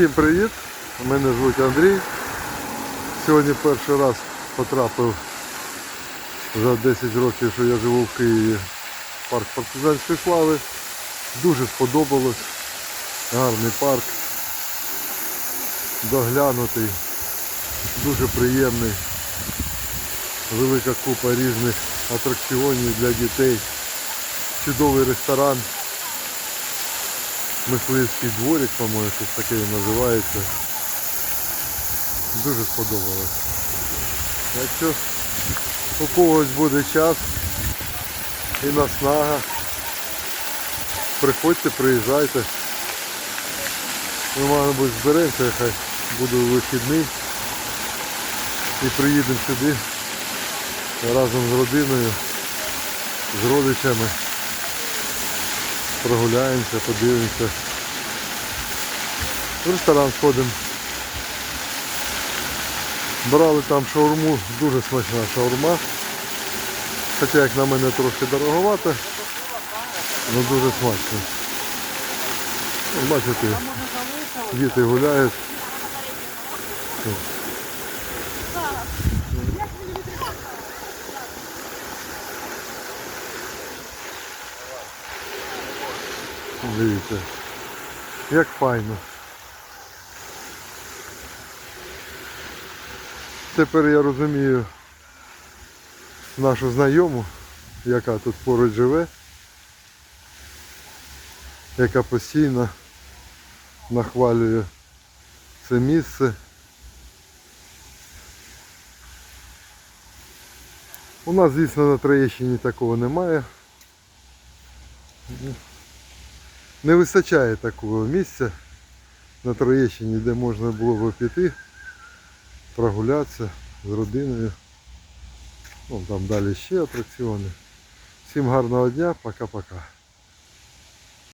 Всім привіт! Мене звуть Андрій. Сьогодні перший раз потрапив за 10 років, що я живу в Києві парк партизанської слави. Дуже сподобалось. Гарний парк. Доглянутий, дуже приємний. Велика купа різних атракціонів для дітей. Чудовий ресторан. Мисливський дворик, по-моєму, щось таке і називається. Дуже сподобалось. Якщо у когось буде час і наснага, приходьте, приїжджайте. Ми, мабуть, зберемося, хай буде вихідний і приїдемо сюди разом з родиною, з родичами прогуляємося, подивимося. В ресторан сходимо. Брали там шаурму, дуже смачна шаурма. Хоча як на мене трошки дороговато, але дуже смачно. Бачите, діти гуляють. Дивіться, як файно. Тепер я розумію нашу знайому, яка тут поруч живе, яка постійно нахвалює це місце. У нас, звісно, на Троєщині такого немає. Не вистачає такого місця на Троєщині, де можна було б піти, прогулятися з родиною. Ну, там далі ще атракціони. Всім гарного дня, пока-пока.